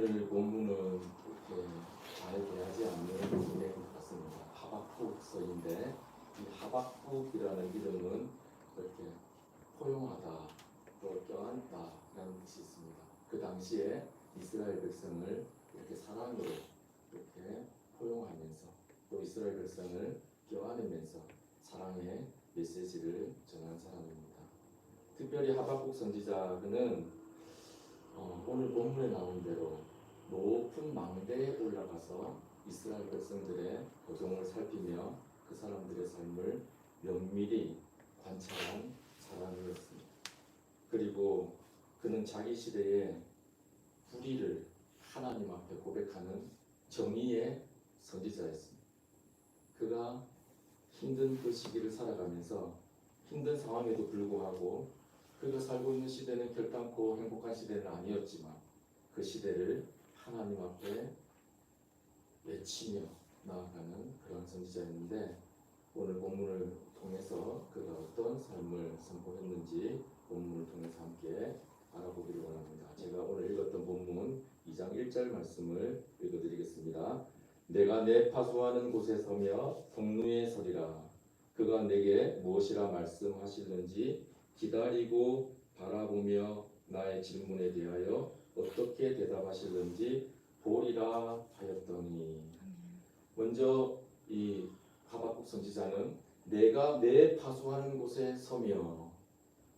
오늘 본문은 이렇게 잘 대하지 않는 분의 것 같습니다. 하박국서인데 이 하박국이라는 이름은 이렇게 포용하다 또 껴안다라는 뜻이 있습니다. 그 당시에 이스라엘 백성을 이렇게 사랑으로 이렇게 포용하면서 또 이스라엘 백성을 껴안으면서 사랑의 메시지를 전한 사람입니다. 특별히 하박국 선지자는 어, 오늘 본문에 나온 대로 높은 망대에 올라가서 이스라엘 백성들의 고통을 살피며 그 사람들의 삶을 면밀히 관찰한 사람이었습니다. 그리고 그는 자기 시대의 불의를 하나님 앞에 고백하는 정의의 선지자였습니다. 그가 힘든 그 시기를 살아가면서 힘든 상황에도 불구하고 그가 살고 있는 시대는 결단코 행복한 시대는 아니었지만 그 시대를 하나님 앞에 외치며 나아가는 그런 선지자였는데 오늘 본문을 통해서 그가 어떤 삶을 선포했는지 본문을 통해서 함께 알아보기를 원합니다. 제가 오늘 읽었던 본문 2장 1절 말씀을 읽어드리겠습니다. 내가 내 파수하는 곳에 서며 성루에 서리라. 그가 내게 무엇이라 말씀하실는지 기다리고 바라보며 나의 질문에 대하여 어떻게 대답하실는지 보리라 하였더니 먼저 이 하박국 선지자는 내가 내 파수하는 곳에 서며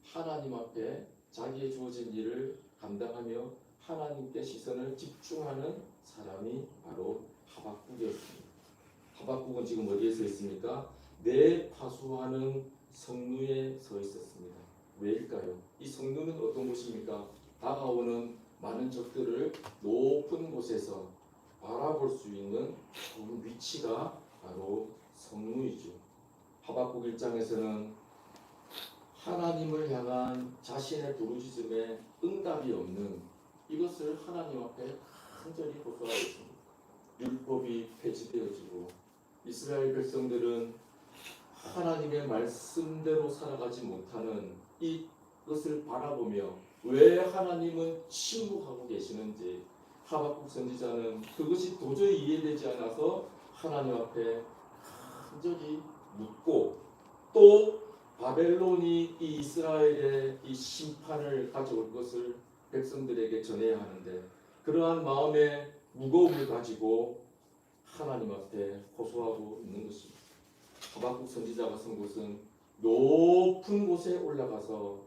하나님 앞에 자기의 주어진 일을 감당하며 하나님께 시선을 집중하는 사람이 바로 하박국이었습니다. 하박국은 지금 어디에 서 있습니까? 내 파수하는 성루에 서 있었습니다. 왜일까요? 이 성루는 어떤 곳입니까? 다가오는 많은 적들을 높은 곳에서 바라볼 수 있는 그 위치가 바로 성루이죠. 하박국 1장에서는 하나님을 향한 자신의 부르짖음에 응답이 없는 이것을 하나님 앞에 간절히 호소하고 있습니다. 율법이 폐지되어지고 이스라엘 백성들은 하나님의 말씀대로 살아가지 못하는 이것을 바라보며 왜 하나님은 침묵하고 계시는지 하박국 선지자는 그것이 도저히 이해되지 않아서 하나님 앞에 간절히 묻고 또 바벨론이 이 이스라엘의 이 심판을 가져올 것을 백성들에게 전해야 하는데 그러한 마음의 무거움을 가지고 하나님 앞에 호소하고 있는 것입니다. 하박국 선지자가 쓴 곳은 높은 곳에 올라가서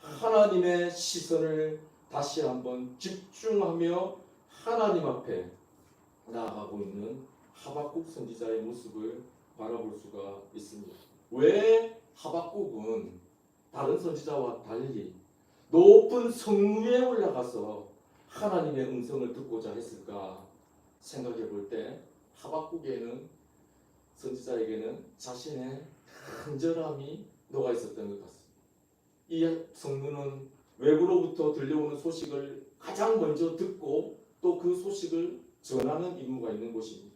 하나님의 시선을 다시 한번 집중하며 하나님 앞에 나아가고 있는 하박국 선지자의 모습을 바라볼 수가 있습니다. 왜 하박국은 다른 선지자와 달리 높은 성루에 올라가서 하나님의 음성을 듣고자 했을까 생각해 볼 때 하박국에는 선지자에게는 자신의 간절함이 녹아 있었던 것 같습니다. 이 성루는 외부로부터 들려오는 소식을 가장 먼저 듣고 또 그 소식을 전하는 임무가 있는 곳입니다.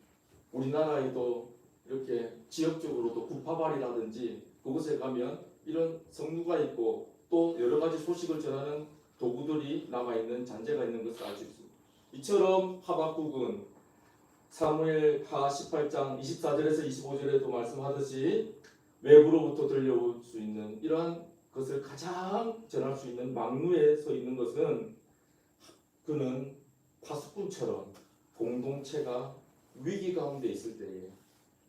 우리나라에도 이렇게 지역적으로도 구파발이라든지 그곳에 가면 이런 성루가 있고 또 여러 가지 소식을 전하는 도구들이 남아 있는 잔재가 있는 것을 알 수 있습니다. 이처럼 하박국은 사무엘 하 18장 24절에서 25절에도 말씀하듯이 외부로부터 들려올 수 있는 이러한 것을 가장 전할 수 있는 막루에 서 있는 것은 그는 파수꾼처럼 공동체가 위기 가운데 있을 때에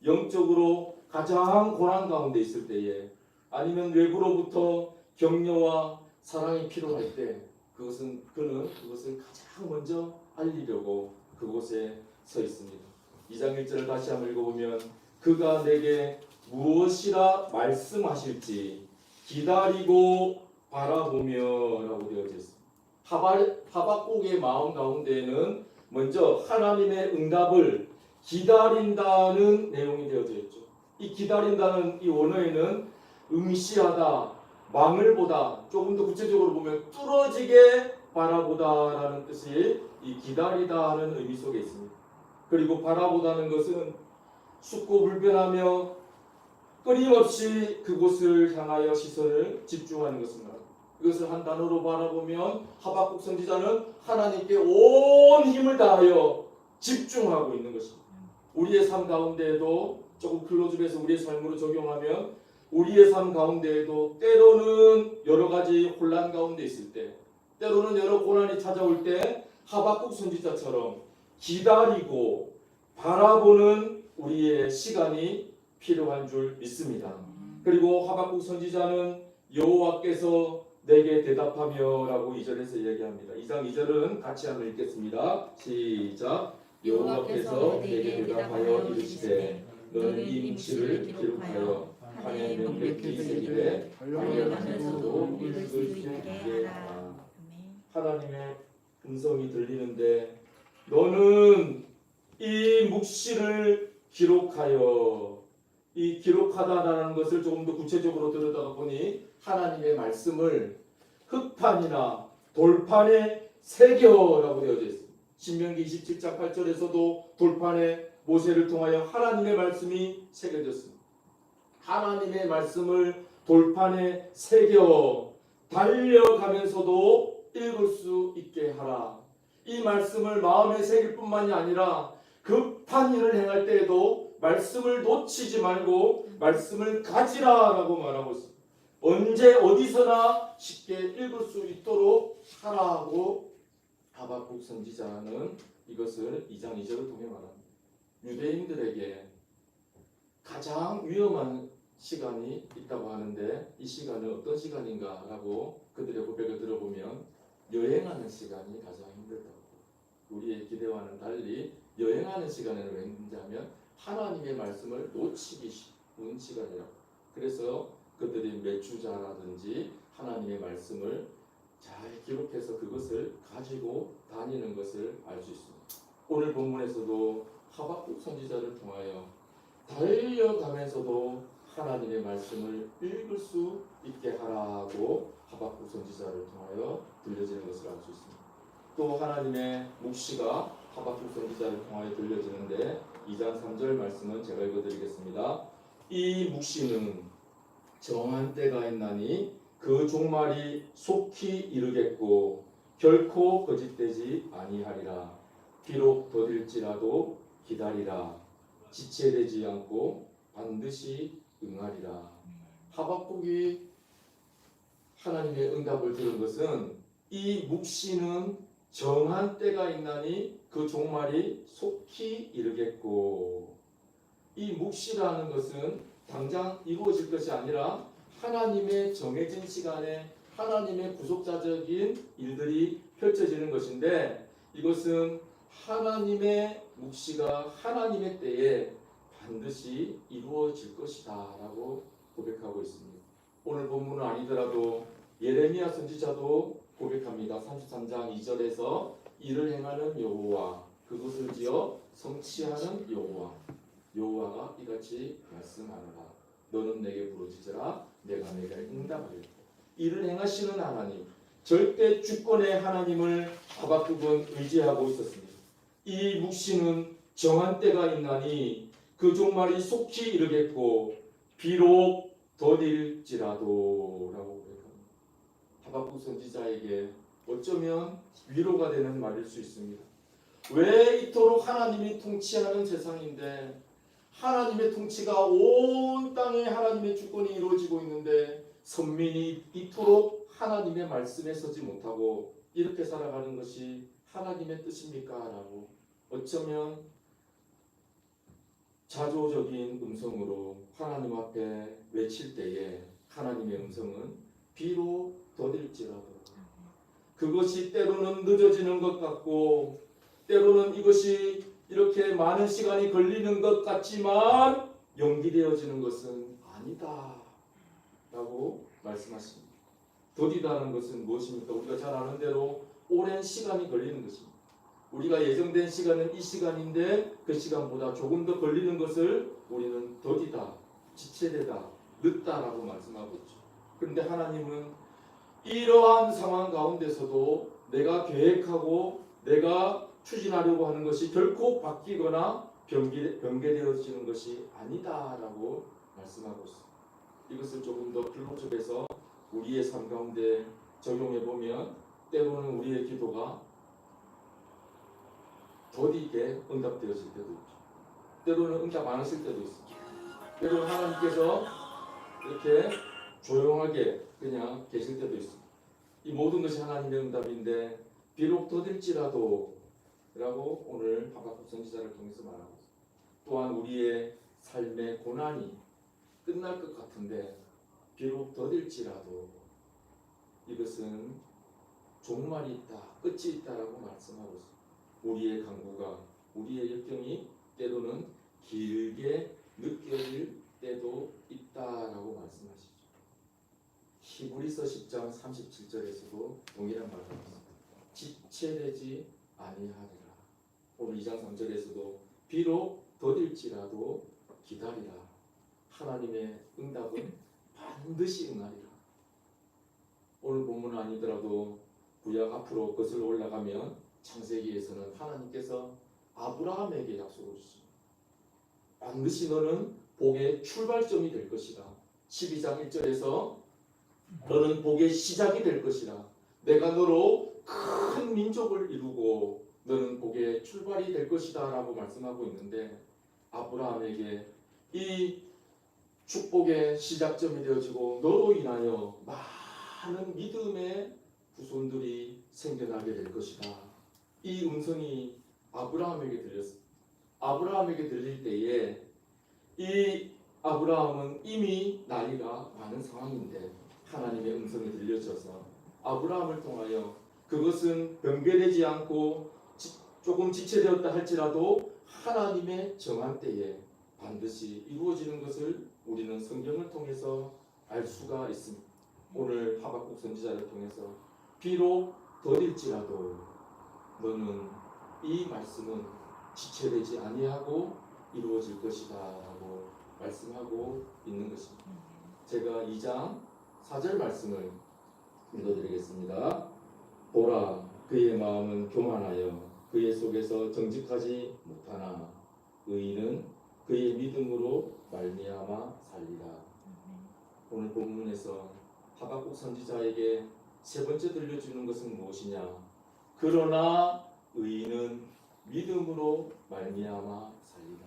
영적으로 가장 고난 가운데 있을 때에 아니면 외부로부터 격려와 사랑이 필요할 때 그것은 그는 그것을 가장 먼저 알리려고 그곳에 서 있습니다. 2장 1절을 다시 한번 읽어보면 그가 내게 무엇이라 말씀하실지 기다리고 바라보며라고 되어져 있습니다. 하박국의 마음 가운데에는 먼저 하나님의 응답을 기다린다는 내용이 되어져 있죠. 이 기다린다는 이 원어에는 응시하다, 망을 보다, 조금 더 구체적으로 보면 뚫어지게 바라보다라는 뜻이 이 기다리다 하는 의미 속에 있습니다. 그리고 바라보다는 것은 춥고 불편하며 끊임없이 그곳을 향하여 시선을 집중하는 것입니다. 이것을 한 단어로 바라보면 하박국 선지자는 하나님께 온 힘을 다하여 집중하고 있는 것입니다. 우리의 삶 가운데에도 조금 클로즈해서 우리의 삶으로 적용하면 우리의 삶 가운데에도 때로는 여러 가지 혼란 가운데 있을 때 때로는 여러 고난이 찾아올 때 하박국 선지자처럼 기다리고 바라보는 우리의 시간이 필요한 줄 믿습니다. 그리고 하박국 선지자는 여호와께서 내게 대답하며라고 2절에서 얘기합니다. 2장 2절은 같이 한번 읽겠습니다. 시작. 여호와께서 내게 대답하여 이르시되 너는 이 묵시를 기록하여 판에 명백히 새기되 달려가면서도 읽을 수 있게 하라. 하나님의 음성이 들리는데 너는 이 묵시를 기록하여 이 기록하다라는 것을 조금 더 구체적으로 들여다가 보니 하나님의 말씀을 흙판이나 돌판에 새겨라고 되어져 있습니다. 신명기 27장 8절에서도 돌판에 모세를 통하여 하나님의 말씀이 새겨졌습니다. 하나님의 말씀을 돌판에 새겨 달려가면서도 읽을 수 있게 하라. 이 말씀을 마음에 새길 뿐만이 아니라 급한 일을 행할 때에도 말씀을 놓치지 말고 말씀을 가지라라고 말하고 있습니다. 언제 어디서나 쉽게 읽을 수 있도록 하라고 하박국 선지자는 이것을 2장 2절을 통해 말합니다. 유대인들에게 가장 위험한 시간이 있다고 하는데 이 시간은 어떤 시간인가라고 그들의 고백을 들어보면 여행하는 시간이 가장 힘들다고 우리의 기대와는 달리 여행하는 시간에는 왜 힘든지 하나님의 말씀을 놓치기 쉬운 시간이라고 그래서 그들이 매주자라든지 하나님의 말씀을 잘 기록해서 그것을 가지고 다니는 것을 알 수 있습니다. 오늘 본문에서도 하박국 선지자를 통하여 달려가면서도 하나님의 말씀을 읽을 수 있게 하라고 하박국 선지자를 통하여 들려지는 것을 알 수 있습니다. 또 하나님의 묵시가 하박국 선지자를 통하여 들려지는데 2장 3절 말씀은 제가 읽어드리겠습니다. 이 묵시는 정한 때가 있나니 그 종말이 속히 이르겠고 결코 거짓되지 아니하리라. 비록 더딜지라도 기다리라. 지체되지 않고 반드시 응하리라. 하박국이 하나님의 응답을 들은 것은 이 묵시는 정한 때가 있나니 그 종말이 속히 이르겠고 이 묵시라는 것은 당장 이루어질 것이 아니라 하나님의 정해진 시간에 하나님의 구속자적인 일들이 펼쳐지는 것인데 이것은 하나님의 묵시가 하나님의 때에 반드시 이루어질 것이다라고 고백하고 있습니다. 오늘 본문은 아니더라도 예레미야 선지자도 고백합니다. 33장 2절에서 이를 행하는 여호와 그것을 지어 성취하는 여호와 여호와가 이같이 말씀하노라 너는 내게 부르짖으라 내가 내게 응답하리라 이를 행하시는 하나님 절대 주권의 하나님을 하박국은 의지하고 있었습니다. 이 묵시는 정한 때가 있나니 그 종말이 속히 이르겠고 비록 더딜지라도 라고 고백합니다. 하박국 선지자에게 어쩌면 위로가 되는 말일 수 있습니다. 왜 이토록 하나님이 통치하는 세상인데 하나님의 통치가 온 땅에 하나님의 주권이 이루어지고 있는데 선민이 이토록 하나님의 말씀에 서지 못하고 이렇게 살아가는 것이 하나님의 뜻입니까? 라고 어쩌면 자조적인 음성으로 하나님 앞에 외칠 때에 하나님의 음성은 비록 더딜지라도 그것이 때로는 늦어지는 것 같고 때로는 이것이 이렇게 많은 시간이 걸리는 것 같지만 연기되어지는 것은 아니다 라고 말씀하십니다. 더디다는 것은 무엇입니까? 우리가 잘 아는 대로 오랜 시간이 걸리는 것입니다. 우리가 예정된 시간은 이 시간인데 그 시간보다 조금 더 걸리는 것을 우리는 더디다, 지체되다, 늦다라고 말씀하고 있죠. 그런데 하나님은 이러한 상황 가운데서도 내가 계획하고 내가 추진하려고 하는 것이 결코 바뀌거나 변개, 변개되어지는 것이 아니다라고 말씀하고 있습니다. 이것을 조금 더 클로즈해서 우리의 삶 가운데 적용해 보면 때로는 우리의 기도가 더디게 응답되어질 때도 있죠. 때로는 응답 안 하실 때도 있어요. 때로는 하나님께서 이렇게 조용하게 그냥 계실 때도 있습니다. 이 모든 것이 하나님의 응답인데 비록 더딜지라도 라고 오늘 하박국 선지자를 통해서 말하고. 또한 우리의 삶의 고난이 끝날 것 같은데 비록 더딜지라도 이것은 종말이 있다, 끝이 있다라고 말씀하고 있습니다. 우리의 강구가, 우리의 역경이 때로는 길게 느껴질 때도 있다라고 말씀하시죠. 히브리서 10장 37절에서도 동일한 말을 하고 있습니다. 지체되지 아니하리라. 오늘 2장 3절에서도 비록 더딜지라도 기다리라. 하나님의 응답은 반드시 응하리라. 오늘 본문은 아니더라도 구약 앞으로 것을 올라가면 창세기에서는 하나님께서 아브라함에게 약속을 주십니다. 반드시 너는 복의 출발점이 될 것이다. 12장 1절에서 너는 복의 시작이 될 것이다. 내가 너로 큰 민족을 이루고 너는 복의 출발이 될 것이다 라고 말씀하고 있는데 아브라함에게 이 축복의 시작점이 되어지고 너로 인하여 많은 믿음의 후손들이 생겨나게 될 것이다. 이 음성이 아브라함에게 들렸습니다. 아브라함에게 들릴 때에 이 아브라함은 이미 나이가 많은 상황인데 하나님의 음성이 들려져서 아브라함을 통하여 그것은 변개되지 않고 지- 조금 지체되었다 할지라도 하나님의 정한 때에 반드시 이루어지는 것을 우리는 성경을 통해서 알 수가 있습니다. 오늘 하박국 선지자를 통해서 비록 더딜지라도 너는 이 말씀은 지체되지 아니하고 이루어질 것이다라고 말씀하고 있는 것입니다. 제가 2장 4절 말씀을 읽어드리겠습니다. 보라 그의 마음은 교만하여 그의 속에서 정직하지 못하나 의인은 그의 믿음으로 말미암아 살리라. 오늘 본문에서 하박국 선지자에게 세 번째 들려주는 것은 무엇이냐? 그러나 의인은 믿음으로 말미암아 살리라.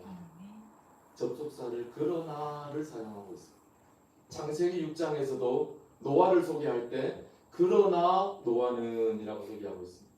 접속사를 그러나를 사용하고 있습니다. 창세기 6장에서도 노아를 소개할 때 그러나 노아는이라고 소개하고 있습니다.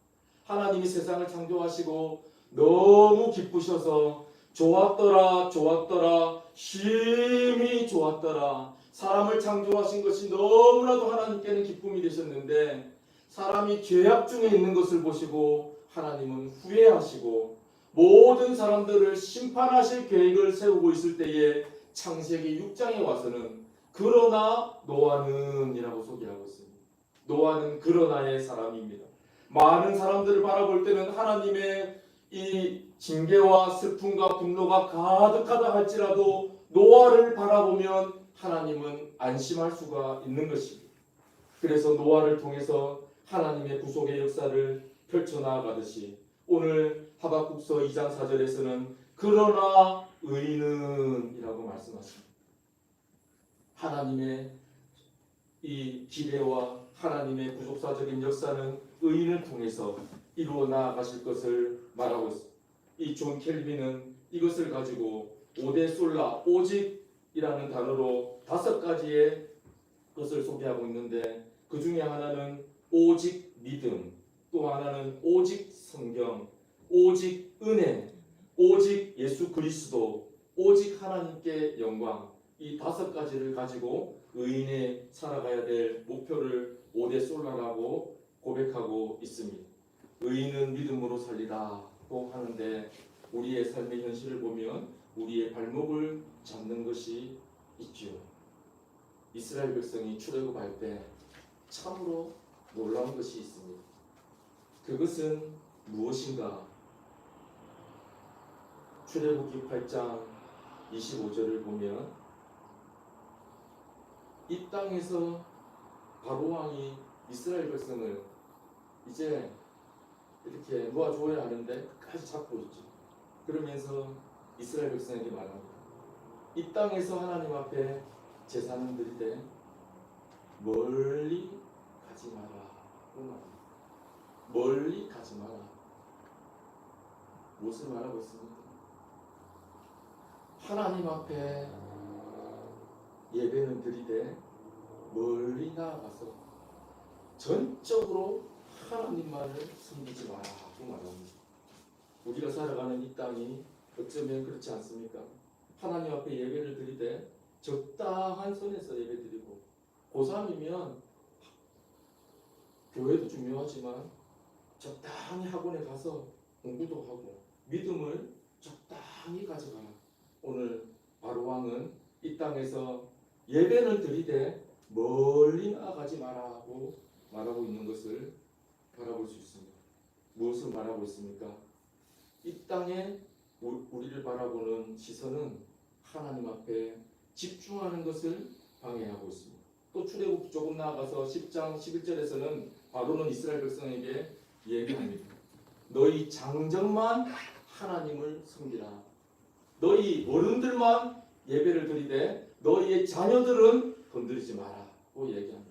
하나님이 세상을 창조하시고 너무 기쁘셔서 좋았더라 좋았더라 심히 좋았더라 사람을 창조하신 것이 너무나도 하나님께는 기쁨이 되셨는데 사람이 죄악 중에 있는 것을 보시고 하나님은 후회하시고 모든 사람들을 심판하실 계획을 세우고 있을 때에 창세기 6장에 와서는 그러나 노아는이라고 소개하고 있습니다. 노아는 그러나의 사람입니다. 많은 사람들을 바라볼 때는 하나님의 이 징계와 슬픔과 분노가 가득하다 할지라도 노아를 바라보면 하나님은 안심할 수가 있는 것입니다. 그래서 노아를 통해서 하나님의 구속의 역사를 펼쳐나가듯이 오늘 하박국서 2장 4절에서는 그러나 의인은 이라고 말씀하십니다. 하나님의 이 기대와 하나님의 구속사적인 역사는 의인을 통해서 이루어 나가실 것을 말하고 있습니다. 이 존 켈빈은 이것을 가지고 오대 솔라 오직이라는 단어로 다섯 가지의 것을 소개하고 있는데 그 중에 하나는 오직 믿음, 또 하나는 오직 성경, 오직 은혜, 오직 예수 그리스도, 오직 하나님께 영광 이 다섯 가지를 가지고 의인의 살아가야 될 목표를 오대 솔라라고 고백하고 있습니다. 의인은 믿음으로 살리라고 하는데 우리의 삶의 현실을 보면 우리의 발목을 잡는 것이 있지요. 이스라엘 백성이 출애굽할 때 참으로 놀라운 것이 있습니다. 그것은 무엇인가? 출애굽기 8장 25절을 보면 이 땅에서 바로 왕이 이스라엘 백성을 이제 이렇게 놓아줘야 하는데 끝까지 잡고 있죠. 그러면서 이스라엘 백성에게 말합니다. 이 땅에서 하나님 앞에 제사는 드릴 때 멀리 가지 마라. 말합니다. 멀리 가지 마라. 무엇을 말하고 있습니까? 하나님 앞에 예배는 드리되 멀리 나아가서 전적으로 하나님만을 섬기지 마라고 말합니다. 우리가 살아가는 이 땅이 어쩌면 그렇지 않습니까? 하나님 앞에 예배를 드리되 적당한 선에서 예배 드리고 고3이면 교회도 중요하지만 적당히 학원에 가서 공부도 하고 믿음을 적당히 가져가라. 오늘 바로왕은 이 땅에서 예배는 드리되 멀리 나아가지 마라고 말하고 있는 것을 바라볼 수 있습니다. 무엇을 말하고 있습니까? 이 땅에 우- 우리를 바라보는 시선은 하나님 앞에 집중하는 것을 방해하고 있습니다. 또 출애굽 조금 나아가서 10장 11절에서는 바로는 이스라엘 백성에게 얘기합니다. 너희 장정만 하나님을 섬기라. 너희 어른들만 예배를 드리되 너희의 자녀들은 건드리지 마라고 얘기합니다.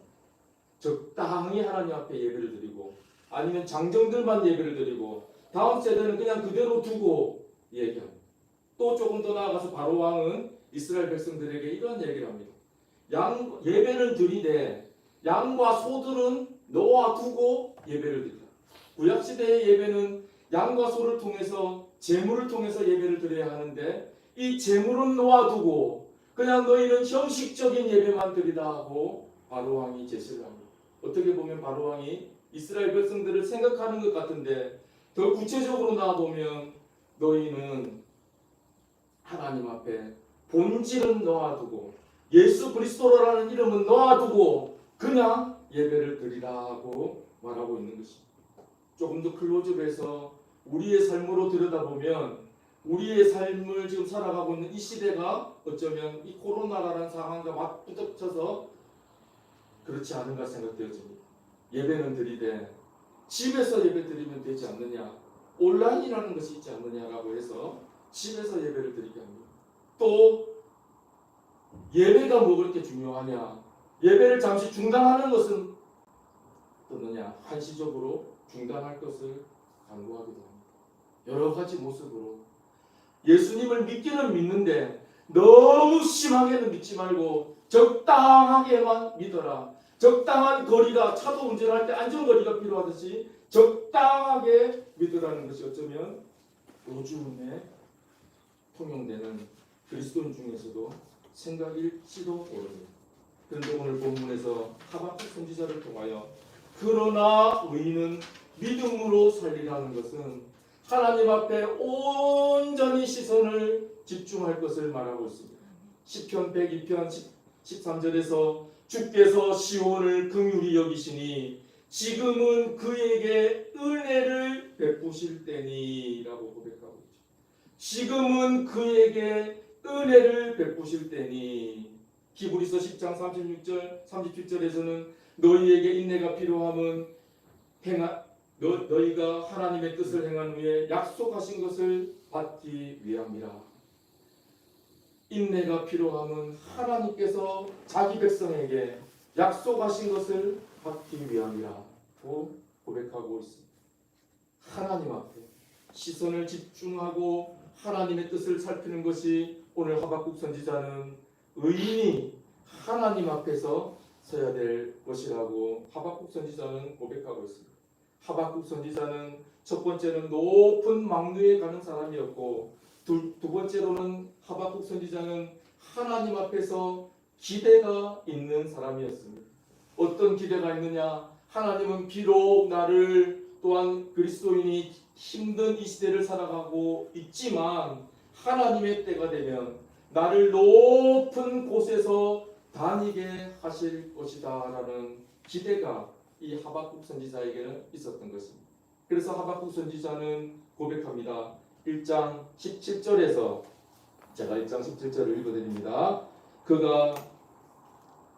적당히 하나님 앞에 예배를 드리고 아니면 장정들만 예배를 드리고 다음 세대는 그냥 그대로 두고 얘기합니다. 또 조금 더 나아가서 바로 왕은 이스라엘 백성들에게 이런 얘기를 합니다. 양 예배를 드리되 양과 소들은 놓아두고 예배를 드리라. 구약 시대의 예배는 양과 소를 통해서 제물을 통해서 예배를 드려야 하는데 이 제물은 놓아두고 그냥 너희는 형식적인 예배만 드리다 하고 바로 왕이 제시를 합니다. 어떻게 보면 바로 왕이 이스라엘 백성들을 생각하는 것 같은데 더 구체적으로 나와 보면 너희는 하나님 앞에 본질은 놓아두고 예수 그리스도라는 이름은 놓아두고 그냥 예배를 드리라고 말하고 있는 것입니다. 조금 더 클로즈업해서 우리의 삶으로 들여다보면 우리의 삶을 지금 살아가고 있는 이 시대가 어쩌면 이 코로나라는 상황과 맞부딪혀서 그렇지 않은가 생각되어집니다. 예배는 드리되 집에서 예배 드리면 되지 않느냐 온라인이라는 것이 있지 않느냐라고 해서 집에서 예배를 드리게 합니다. 또 예배가 뭐 그렇게 중요하냐 예배를 잠시 중단하는 것은 어떠느냐 한시적으로 중단할 것을 강구하기도 합니다. 여러 가지 모습으로 예수님을 믿기는 믿는데 너무 심하게는 믿지 말고 적당하게만 믿어라. 적당한 거리가 차도 운전할 때 안전거리가 필요하듯이 적당하게 믿으라는 것이 어쩌면 요즘에 통용되는 그리스도인 중에서도 생각일지도 모릅니다. 그런데 오늘 본문에서 하박국 선지자를 통하여 그러나 의인은 믿음으로 살리라는 것은 하나님 앞에 온전히 시선을 집중할 것을 말하고 있습니다. 시편 102편 13절에서 주께서 시온을 긍휼히 여기시니 지금은 그에게 은혜를 베푸실 때니라고 고백하고 있죠. 지금은 그에게 은혜를 베푸실 때니 히브리서 10장 36절 37절에서는 너희에게 인내가 필요함은 행하 너, 너희가 하나님의 뜻을 행한 후에 약속하신 것을 받기 위함이라. 인내가 필요함은 하나님께서 자기 백성에게 약속하신 것을 받기 위함이라고 고백하고 있습니다. 하나님 앞에 시선을 집중하고 하나님의 뜻을 살피는 것이 오늘 하박국 선지자는 의인이 하나님 앞에서 서야 될 것이라고 하박국 선지자는 고백하고 있습니다. 하박국 선지자는 첫 번째는 높은 망루에 가는 사람이었고 두, 두 번째로는 하박국 선지자는 하나님 앞에서 기대가 있는 사람이었습니다. 어떤 기대가 있느냐? 하나님은 비록 나를 또한 그리스도인이 힘든 이 시대를 살아가고 있지만 하나님의 때가 되면 나를 높은 곳에서 다니게 하실 것이다 라는 기대가 이 하박국 선지자에게는 있었던 것입니다. 그래서 하박국 선지자는 고백합니다. 1장 17절에서 제가 1장 17절을 읽어드립니다. 그가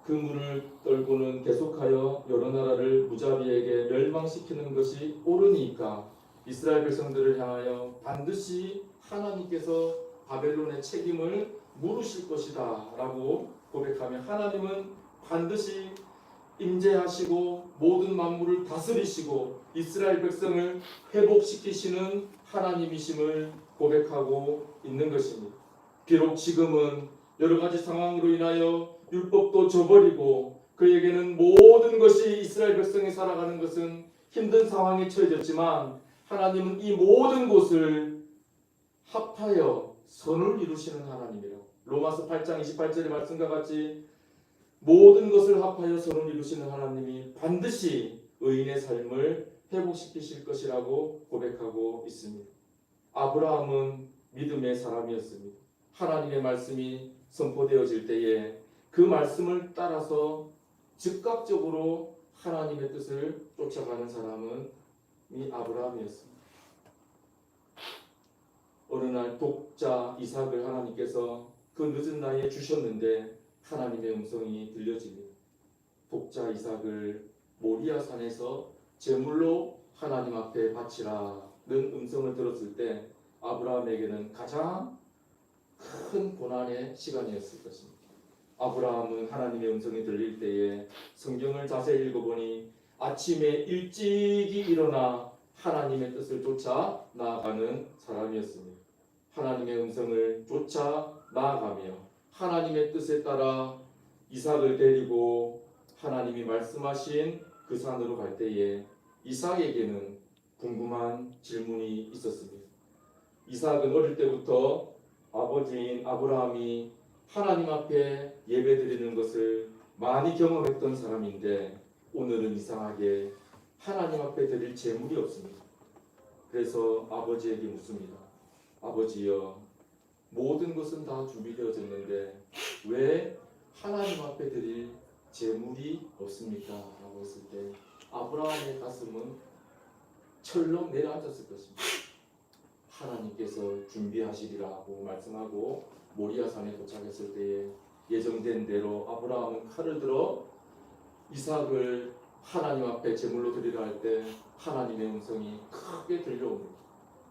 그 물을 떨고는 계속하여 여러 나라를 무자비에게 멸망시키는 것이 옳으니까 이스라엘 백성들을 향하여 반드시 하나님께서 바벨론의 책임을 물으실 것이다 라고 고백하며 하나님은 반드시 임재하시고 모든 만물을 다스리시고 이스라엘 백성을 회복시키시는 하나님이심을 고백하고 있는 것입니다. 비록 지금은 여러 가지 상황으로 인하여 율법도 저버리고 그에게는 모든 것이 이스라엘 백성이 살아가는 것은 힘든 상황에 처해졌지만 하나님은 이 모든 곳을 합하여 선을 이루시는 하나님이라고 로마서 8장 28절의 말씀과 같이 모든 것을 합하여 선을 이루시는 하나님이 반드시 의인의 삶을 회복시키실 것이라고 고백하고 있습니다. 아브라함은 믿음의 사람이었습니다. 하나님의 말씀이 선포되어질 때에 그 말씀을 따라서 즉각적으로 하나님의 뜻을 쫓아가는 사람은 이 아브라함이었습니다. 어느 날 독자 이삭을 하나님께서 그 늦은 나이에 주셨는데 하나님의 음성이 들려집니다. 독자 이삭을 모리아 산에서 제물로 하나님 앞에 바치라는 음성을 들었을 때 아브라함에게는 가장 큰 고난의 시간이었을 것입니다. 아브라함은 하나님의 음성이 들릴 때에 성경을 자세히 읽어보니 아침에 일찍이 일어나 하나님의 뜻을 쫓아 나아가는 사람이었습니다. 하나님의 음성을 쫓아 나아가며 하나님의 뜻에 따라 이삭을 데리고 하나님이 말씀하신 그 산으로 갈 때에 이삭에게는 궁금한 질문이 있었습니다. 이삭은 어릴 때부터 아버지인 아브라함이 하나님 앞에 예배드리는 것을 많이 경험했던 사람인데 오늘은 이상하게 하나님 앞에 드릴 재물이 없습니다. 그래서 아버지에게 묻습니다. 아버지여 모든 것은 다 준비되어졌는데 왜 하나님 앞에 드릴 재물이 없습니까? 라고 했을 때 아브라함의 가슴은 철렁 내려앉았을 것입니다. 하나님께서 준비하시리라고 말씀하고 모리아산에 도착했을 때에 예정된 대로 아브라함은 칼을 들어 이삭을 하나님 앞에 제물로 드리라 할 때 하나님의 음성이 크게 들려옵니다.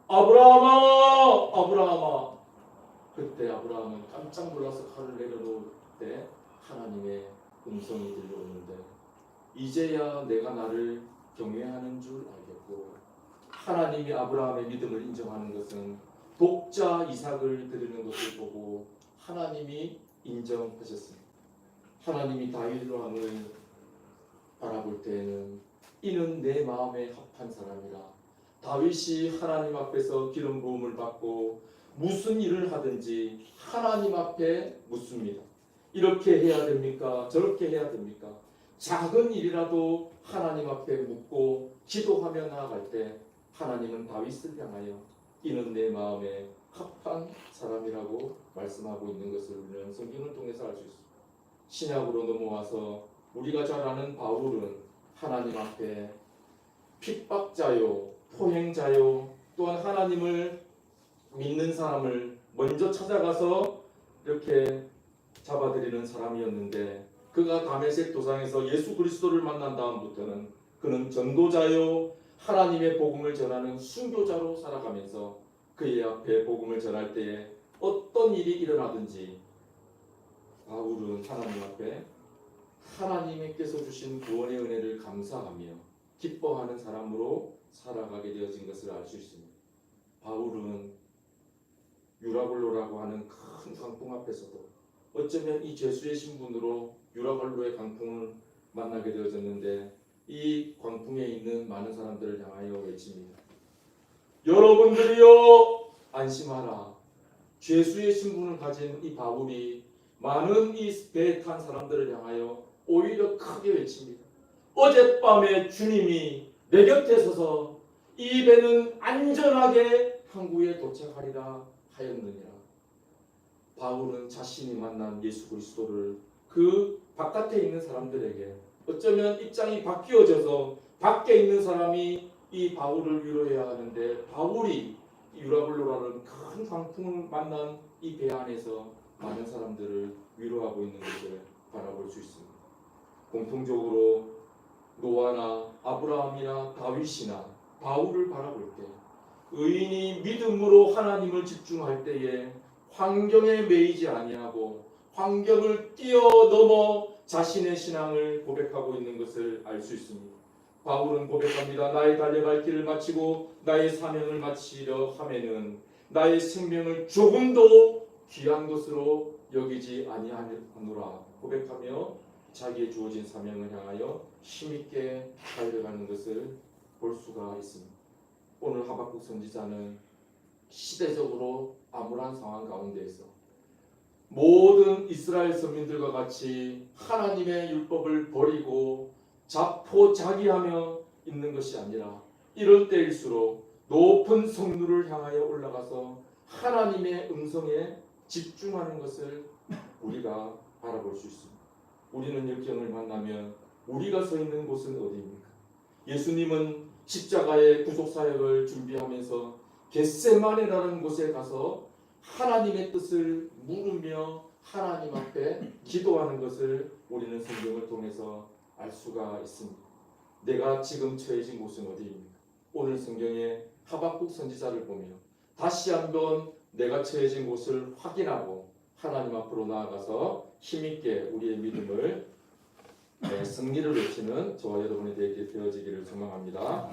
아브라함아, 아브라함아. 그때 아브라함은 깜짝 놀라서 칼을 내려놓을 때 하나님의 음성이 들려오는데 이제야 내가 나를 경외하는 줄 알겠고 하나님이 아브라함의 믿음을 인정하는 것은 독자 이삭을 드리는 것을 보고 하나님이 인정하셨습니다. 하나님이 다윗 왕을 바라볼 때에는 이는 내 마음에 합한 사람이라 다윗이 하나님 앞에서 기름 부음을 받고 무슨 일을 하든지 하나님 앞에 묻습니다. 이렇게 해야 됩니까? 저렇게 해야 됩니까? 작은 일이라도 하나님 앞에 묻고 기도하며 나아갈 때 하나님은 다윗을 향하여 이는 내 마음에 합한 사람이라고 말씀하고 있는 것을 우리는 성경을 통해서 알 수 있습니다. 신약으로 넘어와서 우리가 잘 아는 바울은 하나님 앞에 핍박자요, 포행자요, 또한 하나님을 믿는 사람을 먼저 찾아가서 이렇게 잡아들이는 사람이었는데 그가 다메섹 도상에서 예수 그리스도를 만난 다음부터는 그는 전도자요 하나님의 복음을 전하는 순교자로 살아가면서 그의 앞에 복음을 전할 때에 어떤 일이 일어나든지 바울은 하나님 앞에 하나님께서 주신 구원의 은혜를 감사하며 기뻐하는 사람으로 살아가게 되어진 것을 알 수 있습니다. 바울은 유라굴로라고 하는 큰 강풍 앞에서도 어쩌면 이 죄수의 신분으로 유라굴로의 강풍을 만나게 되어졌는데 이 광풍에 있는 많은 사람들을 향하여 외칩니다. 여러분들이여 안심하라. 죄수의 신분을 가진 이 바울이 많은 이 배에 탄 사람들을 향하여 오히려 크게 외칩니다. 어젯밤에 주님이 내 곁에 서서 이 배는 안전하게 항구에 도착하리라 하였느니라. 바울은 자신이 만난 예수 그리스도를 그 바깥에 있는 사람들에게 어쩌면 입장이 바뀌어져서 밖에 있는 사람이 이 바울을 위로해야 하는데 바울이 유라블로라는 큰 강풍을 만난 이 배 안에서 많은 사람들을 위로하고 있는 것을 바라볼 수 있습니다. 공통적으로 노아나 아브라함이나 다윗이나 바울을 바라볼 때 의인이 믿음으로 하나님을 집중할 때에 환경에 매이지 아니하고 환경을 뛰어넘어 자신의 신앙을 고백하고 있는 것을 알 수 있습니다. 바울은 고백합니다. 나의 달려갈 길을 마치고 나의 사명을 마치려 하면은 나의 생명을 조금도 귀한 것으로 여기지 아니하노라 고백하며 자기의 주어진 사명을 향하여 힘있게 달려가는 것을 볼 수가 있습니다. 오늘 하박국 선지자는 시대적으로 암울한 상황 가운데에서 모든 이스라엘 선민들과 같이 하나님의 율법을 버리고 자포자기하며 있는 것이 아니라 이럴 때일수록 높은 성루를 향하여 올라가서 하나님의 음성에 집중하는 것을 우리가 바라볼 수 있습니다. 우리는 역경을 만나면 우리가 서 있는 곳은 어디입니까? 예수님은 십자가의 구속 사역을 준비하면서 겟세마네라는 곳에 가서 하나님의 뜻을 물으며 하나님 앞에 기도하는 것을 우리는 성경을 통해서 알 수가 있습니다. 내가 지금 처해진 곳은 어디입니까? 오늘 성경의 하박국 선지자를 보며 다시 한번 내가 처해진 곳을 확인하고 하나님 앞으로 나아가서 힘있게 우리의 믿음을 네, 승리를 외치는 저와 여러분이 되게 되어지기를 소망합니다.